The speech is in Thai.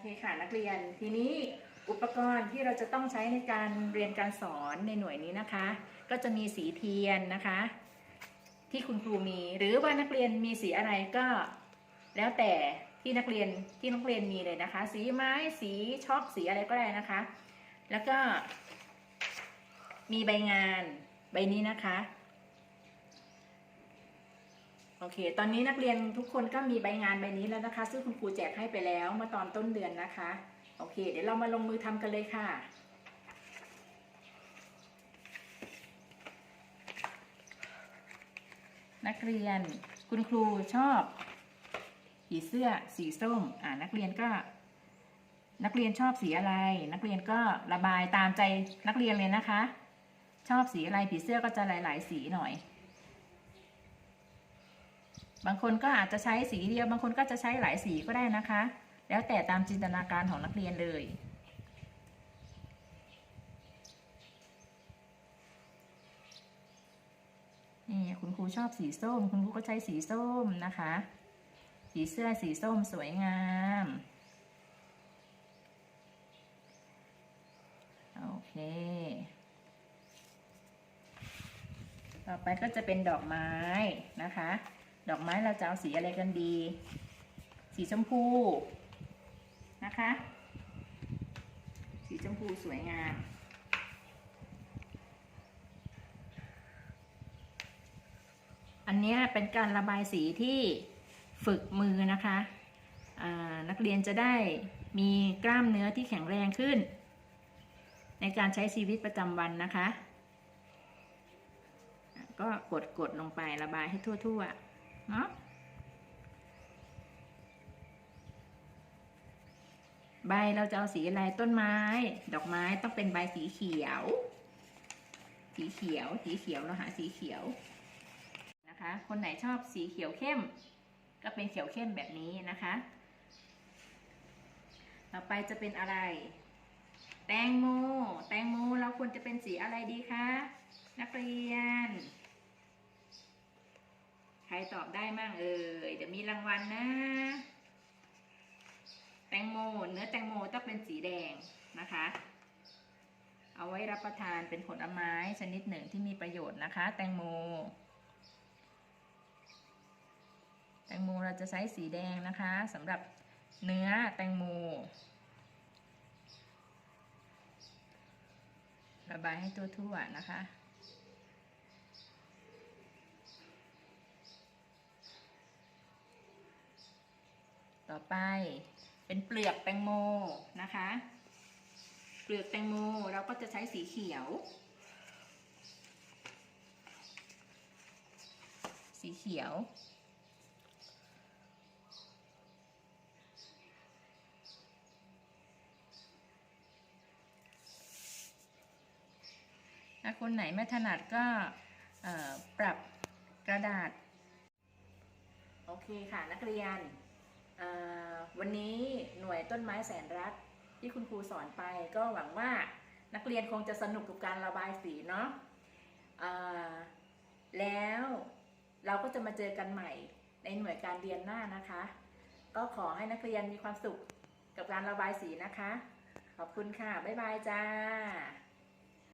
เคค่ะนักเรียนทีนี้อุปกรณ์ที่เราจะต้องใช้ในการเรียนการสอนในหน่วยนี้นะคะ ก็จะมีสีเทียนนะคะ ที่คุณครูมี หรือว่านักเรียนมีสีอะไรก็แล้วแต่ที่นักเรียนที่นักเรียนมีเลยนะคะ สีไม้สีช็อกสีอะไรก็ได้นะคะ แล้วก็มีใบงานใบนี้นะคะ โอเค ตอนนี้นักเรียนทุกคนก็มีใบงานใบนี้แล้วนะคะ ซึ่งคุณครูแจกให้ไปแล้วเมื่อตอนต้นเดือนนะคะ โอเค เดี๋ยวเรามาลงมือทำกันเลยค่ะ นักเรียนคุณครูชอบสีเสื้อสีส้ม อ่านักเรียนก็ นักเรียนชอบสีอะไร นักเรียนก็ระบายตามใจนักเรียนเลยนะคะ ชอบสีอะไรผีเสื้อก็จะหลาย ๆ สีหน่อย บางคนก็อาจจะใช้สีเดียว บางคนก็จะใช้หลายสีก็ได้นะคะ แล้วแต่ตามจินตนาการของนักเรียนเลย นี่คุณครูชอบสีส้ม คุณครูก็ใช้สีส้มนะคะ สีเสื้อสีส้มสวยงามโอเค ต่อไปก็จะเป็นดอกไม้นะคะ ดอกไม้เราจะเอาสีอะไรกันดี สีชมพูนะคะ สีชมพูสวยงามอันนี้เป็นการระบายสีที่ฝึกมือนะคะนักเรียนจะได้มีกล้ามเนื้อที่แข็งแรงขึ้น ในการใช้ชีวิตประจำวันนะคะอะก็กดกดลงไประบายให้ทั่ว ๆ เนาะใบเราจะเอาสีอะไรต้นไม้ ดอกไม้ต้องเป็นใบสีเขียว สีเขียว สีเขียวเราหาสีเขียวนะคะ คนไหนชอบสีเขียวเข้ม ก็เป็นเขียวเข้มแบบนี้นะคะ ต่อไปจะเป็นอะไร แตงโม แตงโมเราควรจะเป็นสีอะไรดีคะนักเรียน รตอบได้มั่งเอ่ยเดี๋ยวมีรางวัลนะ แตงโมเนื้อแตงโมต้องเป็นสีแดงนะคะ เอาไว้รับประทานเป็นผลไม้ชนิดหนึ่งที่มีประโยชน์นะคะ แตงโม แตงโมเราจะใช้สีแดงนะคะสำหรับเนื้อแตงโมระบายให้ทั่วๆนะคะ ต่อไป เป็นเปลือกแตงโมนะคะ เปลือกแตงโมเราก็จะใช้สีเขียว สีเขียว ถ้าคนไหนไม่ถนัดก็ปรับกระดาษ โอเคค่ะนักเรียน วันนี้หน่วยต้นไม้แสนรักที่คุณครูสอนไป ก็หวังว่านักเรียนคงจะสนุกกับการระบายสีเนาะเอ่อแล้วเราก็จะมาเจอกันใหม่ในหน่วยการเรียนหน้านะคะ ก็ขอให้นักเรียนมีความสุขกับการระบายสีนะคะ ขอบคุณค่ะ บ๊ายบายจ้า